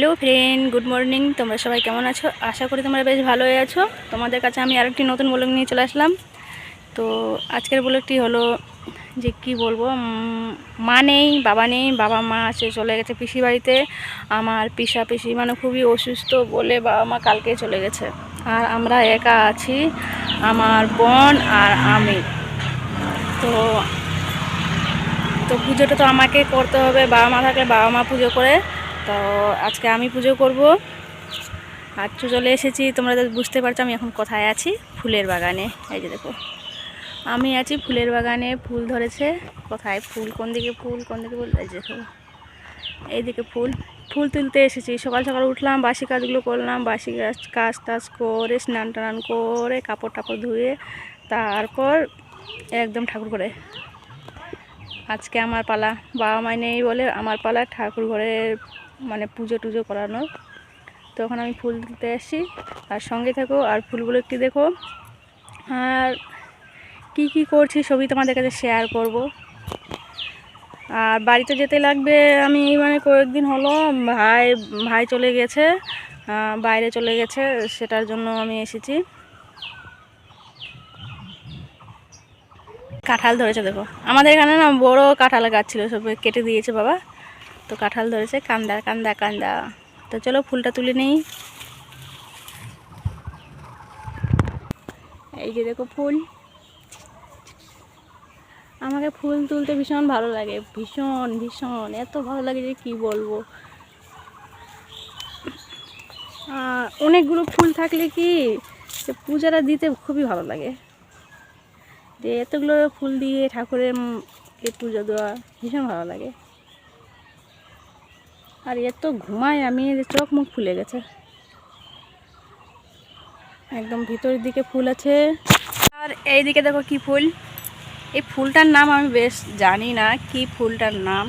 Hello friend, good morning. তোমরা সবাই কেমন আছো? আশা করি তোমরা বেশ ভালোই আছো। তোমাদের কাছে আমি আরেকটি নতুন ব্লগ নিয়ে চলে আসলাম। তো আজকের ব্লগটি হলো যে কি বলব মা নেই, বাবা নেই, বাবা মা আছে, চলে গেছে পিসি বাড়িতে। আমার পিসা পিসি মানে খুবই অসুস্থ বলে বাবা মা কালকে চলে গেছে। আর আমরা একা আছি, আমার বোন আর আমি। তো তো পুজোটা তো আমাকে করতে হবে, বাবা মা থাকলে বাবা মা পুজো করে। তো আজকে আমি পুজো করব। আর চলে এসেছি, তোমরা তো বুঝতে পারছ আমি এখন কোথায় আছি? ফুলের বাগানে। এই যে দেখো, আমি আছি ফুলের বাগানে, ফুল ধরেছে। কোথায়? ফুল কোন দিকে ফুল, কোন দিকে ফুল? এই যে দেখো এইদিকে ফুল। ফুল তুলতে এসেছি। সকাল সকাল উঠলাম, বাসি কাজগুলো করলাম, বাসি কাজ কাজ টাজ করে, স্নান টান করে, কাপড় টাপড় ধুয়ে, তারপর একদম ঠাকুর করে আজকে আমার পালা, বাবা মাই নেই বলে আমার পালা ঠাকুর ঘরের মানে পুজো টুজো করানোর। তখন আমি ফুল তুলতে আসি। আর সঙ্গে থাকো, আর ফুলগুলো একটু দেখো। আর কি কি করছি সবই তোমাদের কাছে শেয়ার করব। আর বাড়িতে যেতে লাগবে, আমি মানে কয়েকদিন হলো ভাই ভাই চলে গেছে বাইরে চলে গেছে, সেটার জন্য আমি এসেছি। কাঁঠাল ধরেছে দেখো। আমাদের এখানে না বড় কাঁঠাল গাছ ছিল, সব কেটে দিয়েছে বাবা। তো কাঁঠাল ধরেছে, কান্দা কান্দা কান্দা। তো চলো ফুলটা তুলে নেই। এই যে দেখো ফুল। আমাকে ফুল তুলতে ভীষণ ভালো লাগে, ভীষণ ভীষণ। এত ভালো লাগে যে কি বলব। অনেকগুলো ফুল থাকলে কি পূজাটা দিতে খুবই ভালো লাগে। যে এতগুলো ফুল দিয়ে ঠাকুরের পুজো দেওয়া ভীষণ ভালো লাগে। আর এর তো ঘুমাই আমি চোখ মুখ ফুলে গেছে। একদম ভিতরের দিকে ফুল আছে। আর এই দিকে দেখো কি ফুল। এই ফুলটার নাম আমি বেশ জানি না কি ফুলটার নাম,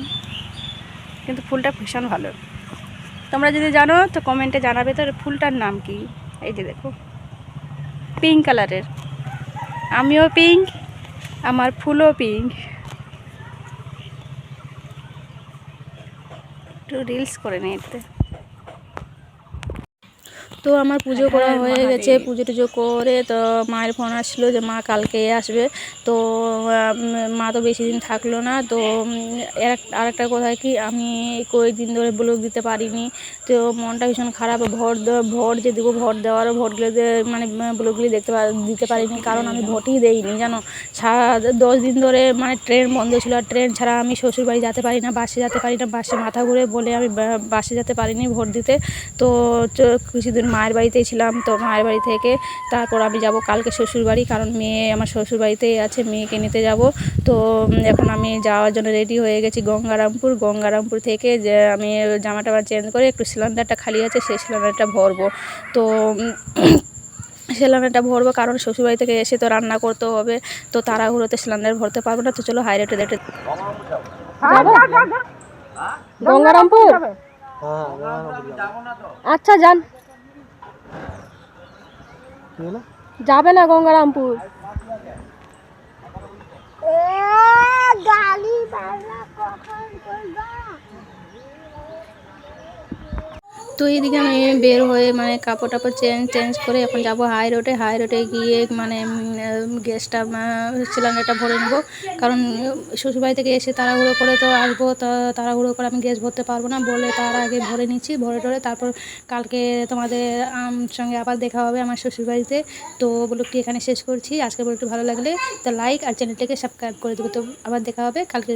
কিন্তু ফুলটা ভীষণ ভালো। তোমরা যদি জানো, তো কমেন্টে জানাবে তো ফুলটার নাম কি। এই যে দেখো পিঙ্ক কালারের আমিও পিঙ্ক আমার ফুলও পিঙ্ক একটু রিলস করে নিতে তো আমার পুজো করা হয়ে গেছে পুজো টুজো করে তো মায়ের ফোন আসলো যে মা কালকে আসবে। তো মা তো বেশি দিন থাকল না তো আর একটা কথা কি আমি কয়েকদিন ধরে ব্লগ দিতে পারিনি। তো মনটা ভীষণ খারাপ ভোট দেওয়া ভোট যে দেবো ভোট দেওয়ারও ভোটগুলো মানে ব্লগগুলি দেখতে দিতে পারিনি। কারণ আমি ভোটই দেইনি জানো? দশ দিন ধরে মানে ট্রেন বন্ধ ছিল আর ট্রেন ছাড়া আমি শ্বশুর বাড়ি যেতে পারি না বাসে যেতে পারি না বাসে মাথা ঘুরে বলে আমি বাসে যেতে পারিনি ভোট দিতে। তো কিছুদিন মায়ের বাড়িতেই ছিলাম তো মায়ের বাড়ি থেকে তারপর আমি যাব কালকে শ্বশুর বাড়ি কারণ মেয়ে আমার শ্বশুর বাড়িতেই আছে মেয়েকে নিতে যাব। তো এখন আমি যাওয়ার জন্য রেডি হয়ে গেছি গঙ্গারামপুর। গঙ্গারামপুর থেকে যে আমি জামাটা টামা চেঞ্জ করে একটু সিলিন্ডারটা খালি আছে সেই সিলিন্ডারটা ভরবো। তো সিলিন্ডারটা ভরবো কারণ শ্বশুরবাড়ি থেকে এসে তো রান্না করতে হবে তো তাড়াহুড়োতে সিলিন্ডার ভরতে পারব না তো চলো হাই রেটে রেটে গঙ্গারামপুর? আচ্ছা যান। যাবে না গঙ্গারামপুর। তো এইদিকে আমি বের হয়ে মানে কাপড় টাপড় চেঞ্জ চেঞ্জ করে এখন যাব হাই রোডে হাই রোডে গিয়ে মানে গ্যাসটা সিলিন্ডারটা ভরে নেব। কারণ শ্বশুরবাড়ি থেকে এসে তাড়াহুড়ো করে তো আসব। তা, তাড়াহুড়ো করে আমি গ্যাস ভরতে পারব না। বলে তার আগে ভরে নিচ্ছি। ভরে টরে তারপর কালকে তোমাদের সঙ্গে আবার দেখা হবে আমার শ্বশুরবাড়িতে। তো ব্লগটি এখানে শেষ করছি। আজকে ব্লগটি ভালো লাগলে তো লাইক আর চ্যানেলটাকে সাবস্ক্রাইব করে দেবো। তো আবার দেখা হবে কালকে